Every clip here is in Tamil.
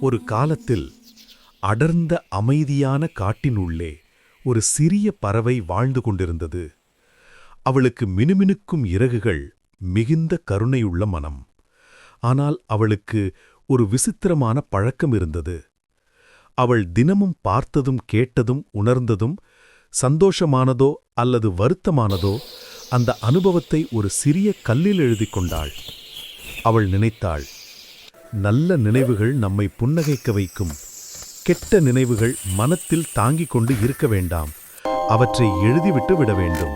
ஒரு காலத்தில் அடர்ந்த அமைதியான காட்டினுள்ளே ஒரு சிறிய பறவை வாழ்ந்து கொண்டிருந்தது. அவளுக்கு மினுமினுக்கும் இறகுகள் மிகுந்த கருணையுள்ள மனம். ஆனால் அவளுக்கு ஒரு விசித்திரமான பழக்கம் இருந்தது. அவள் தினமும் பார்த்ததும் கேட்டதும் உணர்ந்ததும் சந்தோஷமானதோ அல்லது வருத்தமானதோ அந்த அனுபவத்தை ஒரு சிறிய கல்லில் எழுதிக் கொண்டாள். அவள் நினைத்தாள் நல்ல நினைவுகள் நம்மை புன்னகைக்க வைக்கும். கெட்ட நினைவுகள் மனத்தில் தாங்கிக் கொண்டு இருக்க வேண்டாம். அவற்றை எழுதிவிட்டு விட வேண்டும்.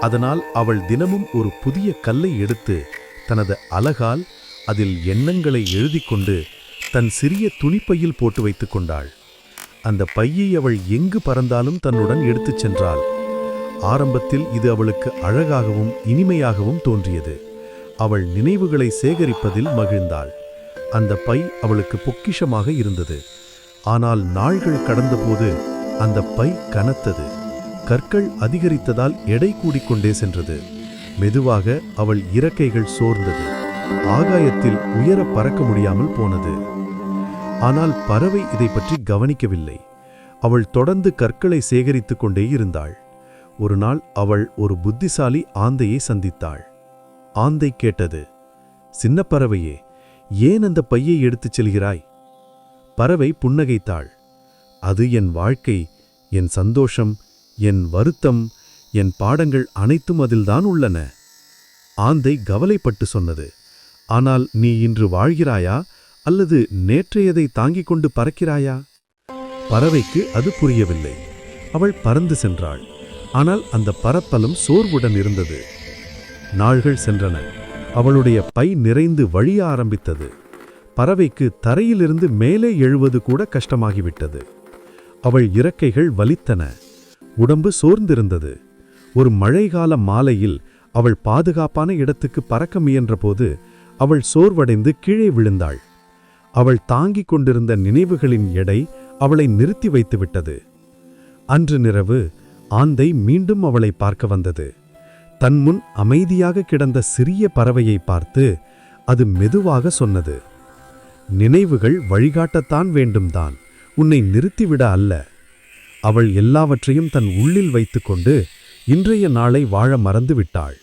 அதனால் அவள் தினமும் ஒரு புதிய கல்லை எடுத்து தனது அழகால் அதில் எண்ணங்களை எழுதிக் கொண்டு தன் சிறிய துணிப்பையில் போட்டு வைத்துக் கொண்டாள். அந்த பையை அவள் எங்கு பறந்தாலும் தன்னுடன் எடுத்துச் சென்றாள். ஆரம்பத்தில் இது அவளுக்கு அழகாகவும் இனிமையாகவும் தோன்றியது. அவள் நினைவுகளை சேகரிப்பதில் மகிழ்ந்தாள். அந்த பை அவளுக்கு பொக்கிஷமாக இருந்தது. ஆனால் நாள்கள் கடந்தபோது அந்த பை கனத்தது. கற்கள் அதிகரித்ததால் எடை கூடிக்கொண்டே சென்றது. மெதுவாக அவள் இறக்கைகள் சோர்ந்தது. ஆகாயத்தில் உயர பறக்க முடியாமல் போனது. ஆனால் பறவை இதை பற்றி கவனிக்கவில்லை. அவள் தொடர்ந்து கற்களை சேகரித்துக் கொண்டே இருந்தாள். ஒரு நாள் அவள் ஒரு புத்திசாலி ஆந்தையை சந்தித்தாள். ஆந்தை கேட்டது சின்ன பறவையே ஏன் அந்த பையை எடுத்துச் செல்கிறாய்? பறவை புன்னகைத்தாள் அது என் வாழ்க்கை என் சந்தோஷம் என் வருத்தம் என் பாடங்கள் அனைத்தும் அதில்தான் உள்ளன. ஆந்தை கவலைப்பட்டு சொன்னது ஆனால் நீ இன்று வாழ்கிறாயா அல்லது நேற்றையதை தாங்கிக் கொண்டு பறக்கிறாயா? பறவைக்கு அது புரியவில்லை அவள் பறந்து சென்றாள் ஆனால் அந்த பரப்பலும் சோர்வுடன் இருந்தது. நாள்கள் சென்றன. அவளுடைய பை நிறைந்து வழிய ஆரம்பித்தது. பறவைக்கு தரையிலிருந்து மேலே எழுவது கூட கஷ்டமாகிவிட்டது. அவள் இறக்கைகள் வலித்தன. உடம்பு சோர்ந்திருந்தது. ஒரு மழைகால மாலையில் அவள் பாதுகாப்பான இடத்துக்கு பறக்க முயன்றபோது அவள் சோர்வடைந்து கீழே விழுந்தாள். அவள் தாங்கிக் கொண்டிருந்த நினைவுகளின் எடை அவளை நிறுத்தி வைத்துவிட்டது. அன்று நிரவு ஆந்தை மீண்டும் அவளை பார்க்க வந்தது. தன் முன் அமைதியாக கிடந்த சிறிய பறவையை பார்த்து அது மெதுவாக சொன்னது நினைவுகள் வழிகாட்டத்தான் வேண்டும்தான். உன்னை நிறுத்திவிட அல்ல. அவள் எல்லாவற்றையும் தன் உள்ளில் வைத்துக்கொண்டு இன்றைய நாளை வாழ மறந்து விட்டாள்